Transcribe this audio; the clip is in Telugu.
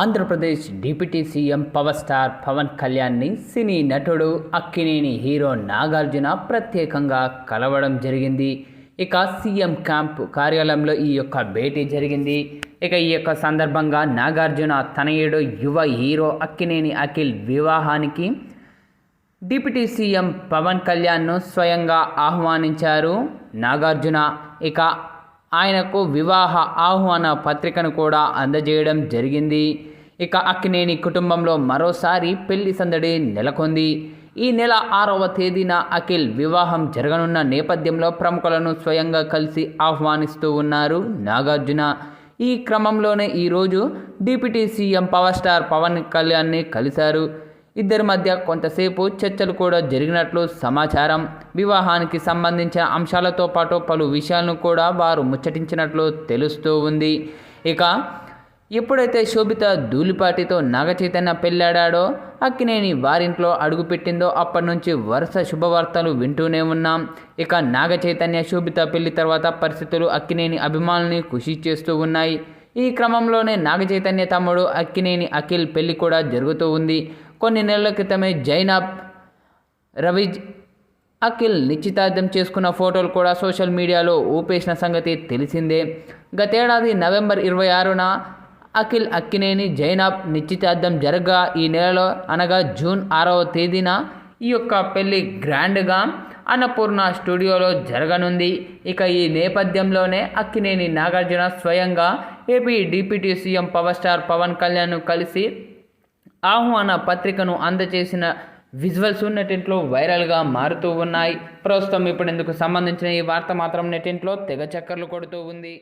Andhra Pradesh deputy CM power star Pawan కళ్యాణ్ని సినీ నటుడు అక్కినేని హీరో నాగార్జున ప్రత్యేకంగా కలవడం జరిగింది. ఇక సీఎం క్యాంప్ కార్యాలయంలో ఈ యొక్క భేటీ జరిగింది. ఇక ఈ యొక్క సందర్భంగా నాగార్జున తనయుడు యువ హీరో అక్కినేని అఖిల్ వివాహానికి డిప్యూటీ సీఎం పవన్ కళ్యాణ్ను స్వయంగా ఆహ్వానించారు. నాగార్జున ఇక ఆయనకు వివాహ ఆహ్వాన పత్రికను కూడా అందజేయడం జరిగింది. ఇక అక్కినేని కుటుంబంలో మరోసారి పెళ్ళి సందడి నెలకొంది. ఈ నెల ఆరవ తేదీన అఖిల్ వివాహం జరగనున్న నేపథ్యంలో ప్రముఖులను స్వయంగా కలిసి ఆహ్వానిస్తూ ఉన్నారు నాగార్జున. ఈ క్రమంలోనే ఈరోజు deputy CM power star Pawan కళ్యాణ్ని కలిశారు. ఇద్దరి మధ్య కొంతసేపు చర్చలు కూడా జరిగినట్లు సమాచారం. వివాహానికి సంబంధించిన అంశాలతో పాటు పలు విషయాలను కూడా వారు ముచ్చటించినట్లు తెలుస్తూ ఉంది. ఇక ఎప్పుడైతే శోభిత ధూళిపాటితో నాగచైతన్య పెళ్ళాడాడో అక్కినేని వారింట్లో అడుగుపెట్టిందో అప్పటి నుంచి వరుస శుభవార్తలు వింటూనే ఉన్నాం. ఇక నాగచైతన్య శోభిత పెళ్ళి తర్వాత పరిస్థితులు అక్కినేని అభిమానుల్ని ఖుషి చేస్తూ ఉన్నాయి. ఈ క్రమంలోనే నాగచైతన్య తమ్ముడు అక్కినేని అఖిల్ పెళ్ళి కూడా జరుగుతూ ఉంది. కొన్ని నెలల క్రితమే జైనబ్ రవిజ్ అఖిల్ నిశ్చితార్థం చేసుకున్న ఫోటోలు కూడా సోషల్ మీడియాలో ఊపేసిన సంగతి తెలిసిందే. గతేడాది నవంబర్ ఇరవై ఆరున అఖిల్ అక్కినేని జైనాబ్ నిశ్చితార్థం జరగగా ఈ నెలలో అనగా జూన్ ఆరవ తేదీన ఈ యొక్క పెళ్ళి గ్రాండ్గా అన్నపూర్ణ స్టూడియోలో జరగనుంది. ఇక ఈ నేపథ్యంలోనే అక్కినేని నాగార్జున స్వయంగా AP deputy CM power star Pawan కళ్యాణ్ను కలిసి ఆహ్వాన పత్రికను అందజేసిన విజువల్స్ నెటింట్లో వైరల్గా మారుతూ ఉన్నాయి. ప్రస్తుతం ఇప్పుడు ఇందుకు సంబంధించిన ఈ వార్త మాత్రం నెటింట్లో తెగ చక్కర్లు కొడుతూ ఉంది.